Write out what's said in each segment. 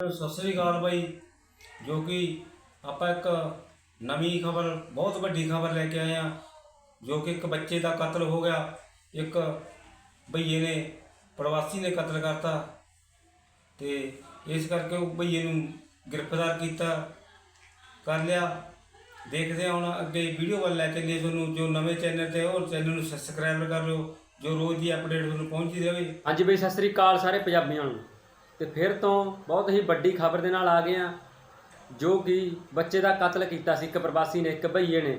ਸਤਿ ਸ੍ਰੀ ਅਕਾਲ ਬਾਈ, ਜੋ ਕਿ ਆਪਾਂ ਇੱਕ ਨਵੀਂ ਖਬਰ, ਬਹੁਤ ਵੱਡੀ ਖਬਰ ਲੈ ਕੇ ਆਏ ਆ ਜੋ ਕਿ ਇੱਕ ਬੱਚੇ ਦਾ ਕਤਲ ਹੋ ਗਿਆ। ਇੱਕ ਬਈਏ ਨੇ, ਪ੍ਰਵਾਸੀ ਨੇ ਕਤਲ ਕਰਤਾ ਤੇ ਇਸ ਕਰਕੇ ਉਹ ਬਈਏ ਨੂੰ ਗ੍ਰਿਫਤਾਰ ਕੀਤਾ, ਕਰ ਲਿਆ। ਦੇਖਦੇ ਹਾਂ ਹੁਣ ਅੱਗੇ ਵੀਡੀਓ ਵੱਲ ਲੈ ਚੱਲੀਏ ਤੁਹਾਨੂੰ ਜੋ ਨਵੇਂ ਚੈਨਲ ਤੇ ਉਹ ਚੈਨਲ ਨੂੰ ਸਬਸਕ੍ਰਾਈਬ ਕਰ ਲਿਓ, ਜੋ ਰੋਜ਼ ਦੀ ਅਪਡੇਟ ਤੁਹਾਨੂੰ ਪਹੁੰਚਦੀ ਰਹੇ। ਹਾਂਜੀ ਬਈ, ਸਤਿ ਸ੍ਰੀ ਅਕਾਲ ਸਾਰੇ ਪੰਜਾਬੀਆਂ ਨੂੰ। ਤੇ ਫਿਰ ਤੋਂ ਬਹੁਤ ਹੀ ਵੱਡੀ ਖਬਰ ਦੇ ਨਾਲ ਆ ਗਏ ਆ ਜੋ ਕਿ ਬੱਚੇ ਦਾ ਕਤਲ ਕੀਤਾ ਸੀ, ਇੱਕ ਪ੍ਰਵਾਸੀ ਨੇ, ਇੱਕ ਭਈਏ ਨੇ।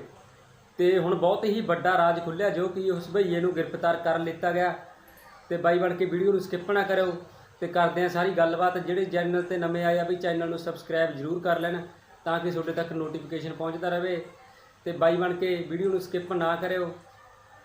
ਤੇ ਹੁਣ ਬਹੁਤ ਹੀ ਵੱਡਾ ਰਾਜ ਖੁੱਲਿਆ ਜੋ ਕਿ ਉਸ ਭਈਏ ਨੂੰ ਗ੍ਰਿਫਤਾਰ ਕਰ ਲਿੱਤਾ ਗਿਆ। ਤੇ ਬਾਈ ਬਣ ਕੇ ਵੀਡੀਓ ਨੂੰ ਸਕਿਪ ਨਾ ਕਰਿਓ। ਤੇ ਕਰਦੇ ਆ ਸਾਰੀ ਗੱਲਬਾਤ। ਜਿਹੜੇ ਚੈਨਲ ਤੇ ਨਵੇਂ ਆਏ ਆ ਵੀ ਚੈਨਲ ਨੂੰ ਸਬਸਕ੍ਰਾਈਬ ਜ਼ਰੂਰ ਕਰ ਲੈਣ, ਤਾਂ ਕਿ ਤੁਹਾਡੇ ਤੱਕ ਨੋਟੀਫਿਕੇਸ਼ਨ ਪਹੁੰਚਦਾ ਰਹੇ। ਤੇ ਬਾਈ ਬਣ ਕੇ ਵੀਡੀਓ ਨੂੰ ਸਕਿਪ ਨਾ ਕਰਿਓ।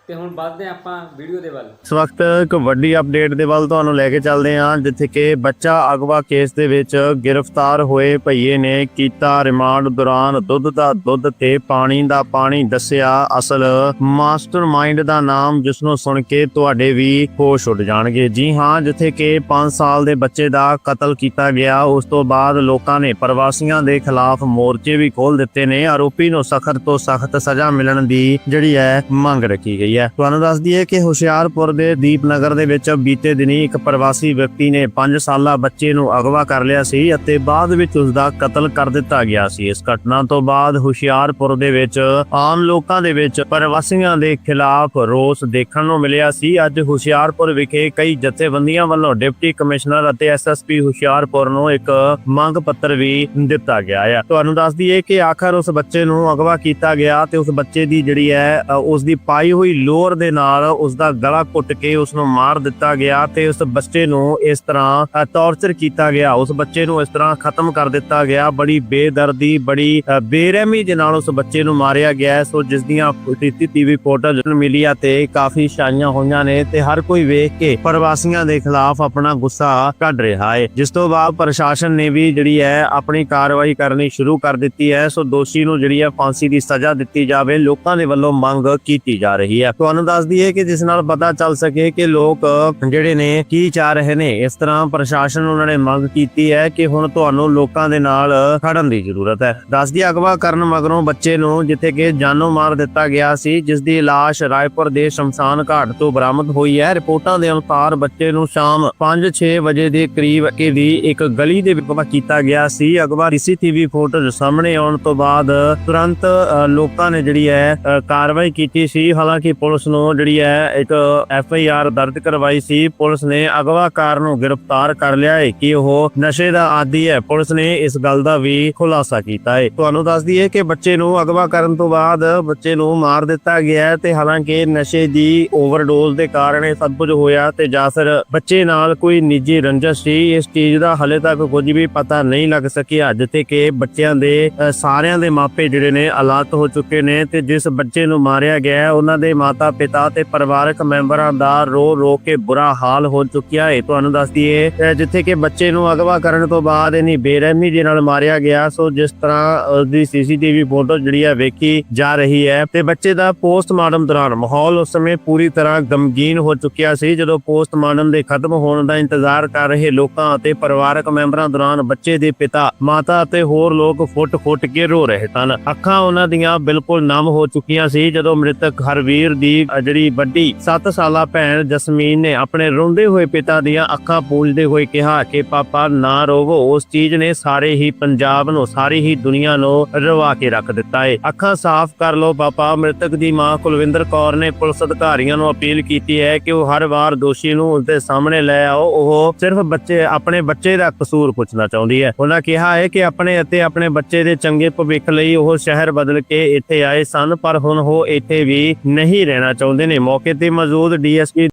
ਤੇ ਹੁਣ ਵੱਧਦੇ ਹਾਂ ਆਪਾਂ ਵੀਡੀਓ ਦੇ ਵੱਲ। ਇਸ ਵਕਤ ਇੱਕ ਵੱਡੀ ਅਪਡੇਟ ਦੇ ਵੱਲ ਤੁਹਾਨੂੰ ਲੈ ਕੇ ਚੱਲਦੇ ਹਾਂ, ਜਿੱਥੇ ਕਿ ਬੱਚਾ ਅਗਵਾ ਕੇਸ ਦੇ ਵਿੱਚ ਗ੍ਰਿਫਤਾਰ ਹੋਏ ਭਈਏ ਨੇ ਕੀਤਾ ਰਿਮਾਂਡ ਦੌਰਾਨ ਦੁੱਧ ਦਾ ਦੁੱਧ ਤੇ ਪਾਣੀ ਦਾ ਪਾਣੀ ਦੱਸਿਆ। ਅਸਲ ਮਾਸਟਰਮਾਈਂਡ ਦਾ ਨਾਮ ਜਿਸ ਨੂੰ ਸੁਣ ਕੇ ਤੁਹਾਡੇ ਵੀ ਹੋਸ਼ ਉੱਡ ਜਾਣਗੇ। ਜੀ ਹਾਂ, ਜਿੱਥੇ ਕਿ 5 ਸਾਲ ਦੇ ਬੱਚੇ ਦਾ ਕਤਲ ਕੀਤਾ ਗਿਆ, ਉਸ ਤੋਂ ਬਾਅਦ ਲੋਕਾਂ ਨੇ ਪ੍ਰਵਾਸੀਆਂ ਦੇ ਖਿਲਾਫ ਮੋਰਚੇ ਵੀ ਖੋਲ ਦਿੱਤੇ ਨੇ। ਆਰੋਪੀ ਨੂੰ ਸਖਤ ਤੋਂ ਸਖਤ ਸਜ਼ਾ ਮਿਲਣ ਦੀ ਜਿਹੜੀ ਹੈ ਮੰਗ ਰੱਖੀ ਗਈ ਹੈ। ਤੁਹਾਨੂੰ ਦੱਸ ਦਈਏ ਕਿ ਹੁਸ਼ਿਆਰਪੁਰ ਦੇ ਦੀਪਨਗਰ ਦੇ ਵਿੱਚ ਬੀਤੇ ਦਿਨੀ ਇੱਕ ਪ੍ਰਵਾਸੀ ਵਿਅਕਤੀ ਨੇ 5 ਸਾਲਾ ਬੱਚੇ ਨੂੰ ਅਗਵਾ ਕਰ ਲਿਆ ਸੀ ਅਤੇ ਬਾਅਦ ਵਿੱਚ ਉਸ ਦਾ ਕਤਲ ਕਰ ਦਿੱਤਾ ਗਿਆ ਸੀ। ਇਸ ਘਟਨਾ ਤੋਂ ਬਾਅਦ ਹੁਸ਼ਿਆਰਪੁਰ ਦੇ ਵਿੱਚ ਆਮ ਲੋਕਾਂ ਦੇ ਵਿੱਚ ਪ੍ਰਵਾਸੀਆਂ ਦੇ ਖਿਲਾਫ ਰੋਸ ਦੇਖਣ ਨੂੰ ਮਿਲਿਆ ਸੀ। ਅੱਜ ਹੁਸ਼ਿਆਰਪੁਰ ਵਿਖੇ ਕਈ ਜਥੇਬੰਦੀਆਂ ਵੱਲੋਂ ਡਿਪਟੀ ਕਮਿਸ਼ਨਰ ਅਤੇ ਐਸਐਸਪੀ ਹੁਸ਼ਿਆਰਪੁਰ ਨੂੰ ਇੱਕ ਮੰਗ ਪੱਤਰ ਵੀ ਦਿੱਤਾ ਗਿਆ ਹੈ। ਤੁਹਾਨੂੰ ਦੱਸ ਦਈਏ ਕਿ ਆਖਰ ਉਸ ਬੱਚੇ ਨੂੰ ਅਗਵਾ ਕੀਤਾ ਗਿਆ ਤੇ ਉਸ ਬੱਚੇ ਦੀ ਜਿਹੜੀ ਹੈ ਅ, ਉਸ ਦੀ ਪਾਈ ਹੋਈ ਲੋਰ ਦੇ ਨਾਲ ਉਸ ਦਾ ਗਲਾ ਘੁੱਟ ਕੇ ਉਸ ਨੂੰ ਮਾਰ ਦਿੱਤਾ ਗਿਆ ਤੇ ਉਸ ਬੱਚੇ ਨੂੰ ਇਸ ਤਰ੍ਹਾਂ ਟੌਰਚਰ ਕੀਤਾ ਗਿਆ। ਉਸ ਬੱਚੇ ਨੂੰ ਇਸ ਤਰ੍ਹਾਂ ਖਤਮ ਕਰ ਦਿੱਤਾ ਗਿਆ। ਬੜੀ ਬੇਦਰਦੀ, ਬੜੀ ਬੇਰਹਿਮੀ ਦੇ ਨਾਲ ਉਸ ਬੱਚੇ ਨੂੰ ਮਾਰਿਆ ਗਿਆ। ਸੋ ਜਿਸ ਦੀਆਂ ਸੀਸੀਟੀਵੀ ਫੋਟੋਜ਼ ਮਿਲੀਆਂ ਤੇ ਕਾਫੀ ਛਾਈਆਂ ਹੋਈਆਂ ਨੇ ਤੇ ਹਰ ਕੋਈ ਵੇਖ ਕੇ ਪ੍ਰਵਾਸੀਆਂ ਦੇ ਖਿਲਾਫ ਆਪਣਾ ਗੁੱਸਾ ਕੱਢ ਰਿਹਾ ਹੈ। ਜਿਸ ਤੋਂ ਬਾਅਦ ਪ੍ਰਸ਼ਾਸਨ ਨੇ ਵੀ ਜਿਹੜੀ ਹੈ ਆਪਣੀ ਕਾਰਵਾਈ ਕਰਨੀ ਸ਼ੁਰੂ ਕਰ ਦਿੱਤੀ ਹੈ। ਸੋ ਦੋਸ਼ੀ ਨੂੰ ਜਿਹੜੀ ਹੈ ਫਾਂਸੀ ਦੀ ਸਜ਼ਾ ਦਿੱਤੀ ਜਾਵੇ। ਲੋਕਾਂ ਦੇ ਵੱਲੋਂ ਮੰਗ ਕੀਤੀ ਜਾ ਰਹੀ ਹੈ। ਤੁਹਾਨੂੰ ਦੱਸ ਦਈਏ ਕਿ ਜਿਸ ਨਾਲ ਪਤਾ ਚੱਲ ਸਕੇ ਕਿ ਲੋਕ ਜਿਹੜੇ ਨੇ ਕੀ ਚਾਹ ਰਹੇ ਨੇ, ਇਸ ਤਰ੍ਹਾਂ ਪ੍ਰਸ਼ਾਸਨ ਨੂੰ ਉਹਨਾਂ ਨੇ ਮੰਗ ਕੀਤੀ ਹੈ ਕਿ ਹੁਣ ਤੁਹਾਨੂੰ ਲੋਕਾਂ ਦੇ ਨਾਲ ਖੜਨ ਦੀ ਜ਼ਰੂਰਤ ਹੈ। ਦੱਸ ਦਈਏ, ਅਗਵਾ ਕਰਨ ਮਗਰੋਂ ਬੱਚੇ ਨੂੰ ਜਿੱਥੇ ਕਿ ਜਾਨੋਂ ਮਾਰ ਦਿੱਤਾ ਗਿਆ ਸੀ, ਜਿਸ ਦੀ ਲਾਸ਼ ਰਾਏਪੁਰ ਦੇ ਸ਼ਮਸ਼ਾਨ ਘਾਟ ਤੋਂ ਬਰਾਮਦ ਹੋਈ ਹੈ। ਰਿਪੋਰਟਾਂ ਦੇ ਅਨੁਸਾਰ ਬੱਚੇ ਨੂੰ ਸ਼ਾਮ 5-6 ਵਜੇ ਦੇ ਕਰੀਬ ਕੇ ਦੀ ਇੱਕ ਗਲੀ ਦੇ ਵਿੱਚ ਕੀਤਾ ਗਿਆ ਸੀ। ਅਗਵਾ ਸੀਸੀਟੀਵੀ ਫੋਟੋਜ਼ ਸਾਹਮਣੇ ਆਉਣ ਤੋਂ ਬਾਅਦ ਤੁਰੰਤ ਲੋਕਾਂ ਨੇ ਜਿਹੜੀ ਹੈ ਕਾਰਵਾਈ ਕੀਤੀ ਸੀ। ਹਾਲਾਂਕਿ ਪੁਲਿਸ ਨੂੰ ਜਿਹੜੀ ਹੈ ਇੱਕ ਐਫ ਆਈ ਆਰ ਦਰਜ ਕਰਵਾਈ ਸੀ। ਪੁਲਿਸ ਨੇ ਅਗਵਾਕਾਰ ਨੂੰ ਗ੍ਰਿਫਤਾਰ ਕਰ ਲਿਆ ਹੈ ਕਿ ਉਹ ਨਸ਼ੇ ਦਾ ਆਦੀ ਹੈ। ਪੁਲਿਸ ਨੇ ਇਸ ਗੱਲ ਦਾ ਵੀ ਖੁਲਾਸਾ ਕੀਤਾ ਹੈ। ਤੁਹਾਨੂੰ ਦੱਸ ਦਈਏ ਕਿ ਬੱਚੇ ਨੂੰ ਅਗਵਾ ਕਰਨ ਤੋਂ ਬਾਅਦ ਬੱਚੇ ਨੂੰ ਮਾਰ ਦਿੱਤਾ ਗਿਆ ਹੈ ਤੇ ਹਾਲਾਂਕਿ ਨਸ਼ੇ ਦੀ ਓਵਰਡੋਜ਼ ਦੇ ਕਾਰਨ ਇਹ ਸਭ ਕੁਝ ਹੋਇਆ ਤੇ ਜਾਂ ਫਿਰ ਬੱਚੇ ਨਾਲ ਕੋਈ ਨਿੱਜੀ ਰੰਜਿਸ਼ ਸੀ। ਇਸ ਚੀਜ਼ ਦਾ ਹਲੇ ਤੱਕ ਕੁਝ ਵੀ ਪਤਾ ਨਹੀਂ ਲੱਗ ਸਕਿਆ ਜਿੱਥੇ ਕਿ ਬੱਚਿਆਂ ਦੇ ਸਾਰਿਆਂ ਦੇ ਮਾਪੇ ਜਿਹੜੇ ਨੇ ਅਲਾਟ ਹੋ ਚੁੱਕੇ ਨੇ ਤੇ ਜਿਸ ਬੱਚੇ ਨੂੰ ਮਾਰਿਆ ਗਿਆ ਹੈ, ਉਹਨਾਂ ਦੇ ਮਾਤਾ ਪਿਤਾ ਤੇ ਪਰਿਵਾਰਕ ਮੈਂਬਰਾਂ ਦਾ ਰੋ ਰੋ ਕੇ ਬੁਰਾ ਹਾਲ ਹੋ ਚੁੱਕਿਆ ਹੈ। ਤੁਹਾਨੂੰ ਦੱਸ ਦਈਏ ਜਿੱਥੇ ਕਿ ਬੱਚੇ ਨੂੰ ਅਗਵਾ ਕਰਨ ਤੋਂ ਬਾਅਦ ਇਨੀ ਬੇਰਹਿਮੀ ਦੇ ਨਾਲ ਮਾਰਿਆ ਗਿਆ, ਸੋ ਜਿਸ ਤਰ੍ਹਾਂ ਉਸਦੀ ਸੀਸੀਟੀਵੀ ਫੋਟੋ ਜਿਹੜੀ ਹੈ ਵੇਖੀ ਜਾ ਰਹੀ ਹੈ ਤੇ ਬੱਚੇ ਦਾ ਪੋਸਟਮਾਰਟਮ ਦੌਰਾਨ ਮਾਹੌਲ ਉਸ ਸਮੇਂ ਪੂਰੀ ਤਰ੍ਹਾਂ ਗਮਗੀਨ ਹੋ ਚੁੱਕਿਆ ਸੀ, ਜਦੋਂ ਪੋਸਟਮਾਰਟਮ ਦੇ ਖਤਮ ਹੋਣ ਦਾ ਇੰਤਜ਼ਾਰ ਕਰ ਰਹੇ ਲੋਕਾਂ ਅਤੇ ਪਰਿਵਾਰਕ ਮੈਂਬਰਾਂ ਦੌਰਾਨ ਬੱਚੇ ਦੇ ਪਿਤਾ, ਮਾਤਾ ਅਤੇ ਹੋਰ ਲੋਕ ਫੁੱਟ-ਫੁੱਟ ਕੇ ਰੋ ਰਹੇ ਸਨ। ਅੱਖਾਂ ਉਹਨਾਂ ਦੀਆਂ ਬਿਲਕੁਲ ਨਮ ਹੋ ਚੁੱਕੀਆਂ ਸੀ, ਜਦੋਂ ਮ੍ਰਿਤਕ ਹਰਵੀਰ ਦੀ ਜਿਹੜੀ ਵੱਡੀ 7 ਸਾਲਾ ਭੈਣ ਜਸਮੀਨ ਨੇ ਆਪਣੇ ਰੋਂਦੇ ਹੋਏ ਪਿਤਾ ਦੀਆਂ ਅੱਖਾਂ ਪੂੰਝਦੇ ਹੋਏ ਕਿਹਾ ਕਿ ਪਾਪਾ ਨਾ ਰੋਵੋ, ਉਸ ਚੀਜ਼ ਨੇ ਸਾਰੇ ਹੀ ਪੰਜਾਬ ਨੂੰ, ਸਾਰੀ ਹੀ ਦੁਨੀਆ ਨੂੰ ਰਵਾ ਕੇ ਰੱਖ ਦਿੱਤਾ ਏ। ਅੱਖਾਂ ਸਾਫ਼ ਕਰ ਲਓ ਪਾਪਾ, ਮ੍ਰਿਤਕ ਦੀ ਮਾਂ ਕੁਲਵਿੰਦਰ ਕੌਰ ਨੇ ਪੁਲਿਸ ਅਧਿਕਾਰੀਆਂ ਨੂੰ ਅਪੀਲ ਕੀਤੀ ਹੈ ਕਿ ਉਹ ਹਰ ਵਾਰ ਦੋਸ਼ੀ ਨੂੰ ਉਸਦੇ ਸਾਹਮਣੇ ਲੈ ਆਓ, ਉਹ ਸਿਰਫ ਬੱਚੇ, ਆਪਣੇ ਬੱਚੇ ਦਾ ਕਸੂਰ ਪੁੱਛਣਾ ਚਾਹੁੰਦੀ ਹੈ। ਉਹਨਾਂ ਕਿਹਾ ਹੈ ਕਿ ਆਪਣੇ ਅਤੇ ਆਪਣੇ ਬੱਚੇ ਦੇ ਚੰਗੇ ਭਵਿੱਖ ਲਈ ਉਹ ਸ਼ਹਿਰ ਬਦਲ ਕੇ ਇੱਥੇ ਆਏ ਸਨ, ਪਰ ਹੁਣ ਉਹ ਇੱਥੇ ਵੀ ਨਹੀਂ ਲੈਣਾ ਚਾਹੁੰਦੇ ਨੇ। ਮੌਕੇ ਤੇ ਮੌਜੂਦ ਡੀਐਸਪੀ